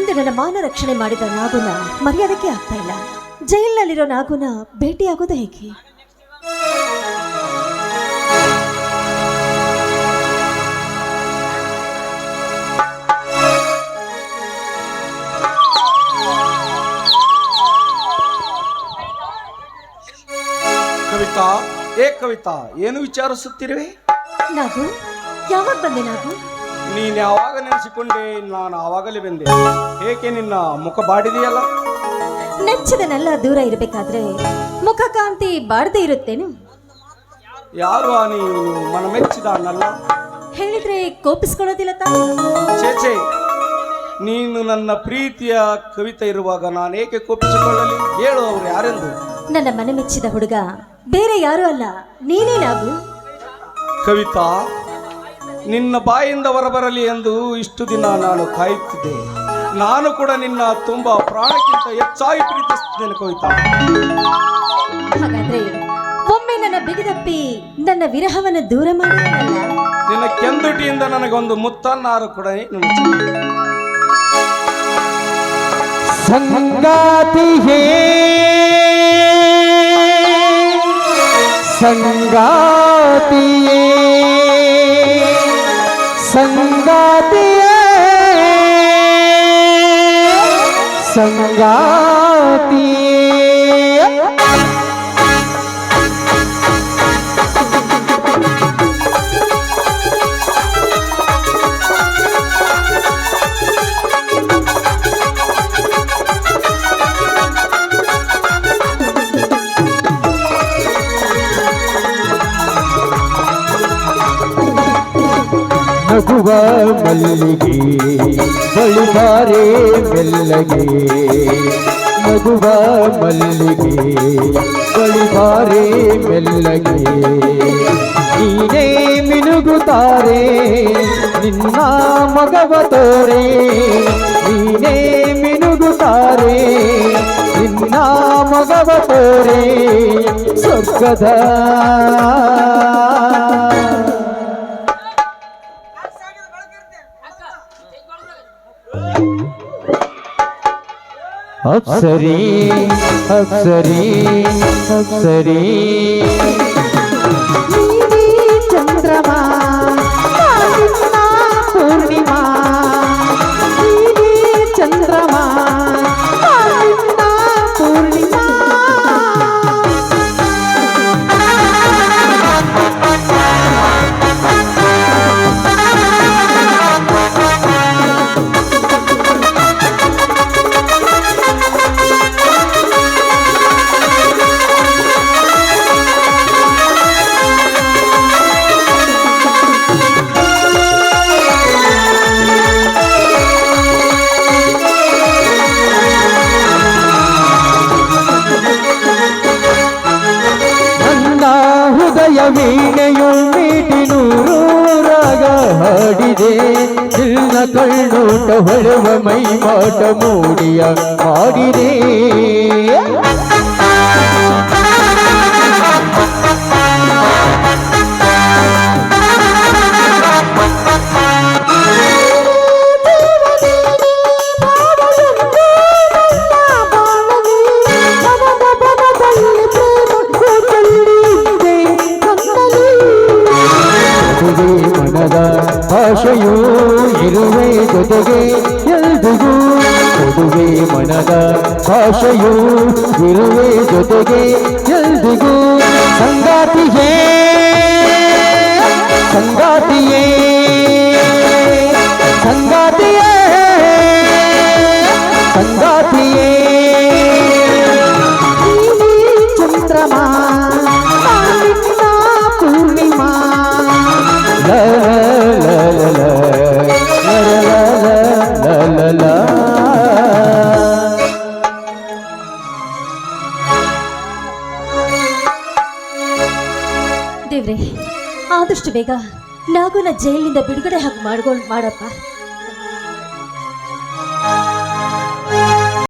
ಅಂದು ನನ್ನ ಮಾನ ರಕ್ಷಣೆ ಮಾಡಿದ ನಾಗುನ ಮರ್ಯಾದಕ್ಕೆ ಆಗ್ತಾ ಇಲ್ಲ. ಜೈಲಿನಲ್ಲಿರೋ ನಾಗುನ ಭೇಟಿಯಾಗೋದು ಹೇಗೆ? ಕವಿತಾ ಏ ಕವಿತಾ ಏನು ವಿಚಾರಿಸುತ್ತಿರುವೆ? ನಾಗು ಯಾವಾಗ ಬಂದೆ ನಾಗು? ನೀನು ಯಾವಾಗ ನೆನೆಸಿಕೊಂಡೆ ನಾನು ಆವಾಗಲೇ ಬಂದೆ. ಏಕೆ ನಿನ್ನ ಮುಖ ಬಾಡಿದೆಯಲ್ಲ? ನೆಚ್ಚಿದನೆಲ್ಲ ದೂರ ಇರಬೇಕಾದ್ರೆ ಮುಖ ಕಾಂತಿ ಬಾಡದೆ ಇರುತ್ತೇನು? ಯಾರು ಆ ನೀನು? ಮನಮೆಚ್ಚಿದ ಅನ್ನಲ್ಲ ಹೇಳಿದ್ರೆ ಕೋಪಿಸ್ಕೊಳ್ಳೋದಿಲ್ಲ ತಾನೆ? ಚೇಚೆ ನೀನು ನನ್ನ ಪ್ರೀತಿಯ ಕವಿತೆ ಇರುವಾಗ ನಾನು ಏಕೆ ಕೋಪಿಸಿಕೊಳ್ಳಲಿ? ಹೇಳು ಅವ್ರು ಯಾರೆಂದು? ನನ್ನ ಮನ ಮೆಚ್ಚಿದ ಹುಡುಗ ಬೇರೆ ಯಾರು ಅಲ್ಲ ನೀನೇ ನಾವು ಕವಿತಾ ನಿನ್ನ ಬಾಯಿಂದ ಹೊರಬರಲಿ ಎಂದು ಇಷ್ಟು ದಿನ ನಾನು ಕಾಯುತ್ತಿದ್ದೆ. ನಾನು ಕೂಡ ನಿನ್ನ ತುಂಬಾ ಪ್ರಾಣಕ್ಕಿಂತ ಹೆಚ್ಚಾಗಿ ಪ್ರೀತಿಸುತ್ತೇನೆ ಕವಿತಾ ಹಾಗಾದ್ರೆ ಒಮ್ಮೆ ನನ್ನ ಬಿಗಿದಪ್ಪಿ ನನ್ನ ವಿರಹವನ್ನು ದೂರ ಮಾಡಿದನಲ್ಲ ನಿನ್ನ. ಕೆಂದುಟಿಯಿಂದ ನನಗೊಂದು ಮುತ್ತನ್ನಾರು ಕೂಡ ನೀನು ಸಂಗಾತಿ ಸಂಗಾತಿಯೇ. संगाती ನಗುವ ಮಲ್ಲಿಗೆ ಬಳಿಬಾರೆ ಮೆಲ್ಲಗೆ ನಗುವ ಮಲ್ಲಿಗೆ ಬಳಿಬಾರೆ ಮೆಲ್ಲಗೆ ನೀನೇ ಮಿನುಗುತ್ತಾರೆ ನಿನ್ನ ಮಗವ ತೋರೆ ನೀನೇ ಮಿನುಗುತ್ತಾರೆ ನಿನ್ನ ಮಗವ ತೋರೆ ಸ್ವರ್ಗದ अप्सरी अप्सरी अप्सरी ಹೃದಯ ವೀಣೆಯು ಮೀಟಿ ನೂರು ರಾಗ ಹಾಡಿದೆ. ನಿನ್ನ ಕಣ್ಣೋಟ ಹೊಳೆವ ಮೈ ಮಾಟ ಮೂಡಿಯ ಮಾಡಿದೆ. ಭಾಷೆಯೂ ಇರುವೆ ಜೊತೆಗೆ ಎಲ್ದಿಗೂ ಕೊಡುವೆ ಮನದ ಭಾಷೆಯೂ ಇರುವೆ ಜೊತೆಗೆ ಎಲ್ದಿಗೂ ಸಂಗಾತಿಯೇ ಸಂಗಾತಿಯೇ. ದೇವ್ರೆ ಆದಷ್ಟು ಬೇಗ ನಾಗುನ ಜೈಲಿನಿಂದ ಬಿಡುಗಡೆ ಹಾಗೆ ಮಾಡ್ಕೊಂಡು ಮಾಡಪ್ಪ.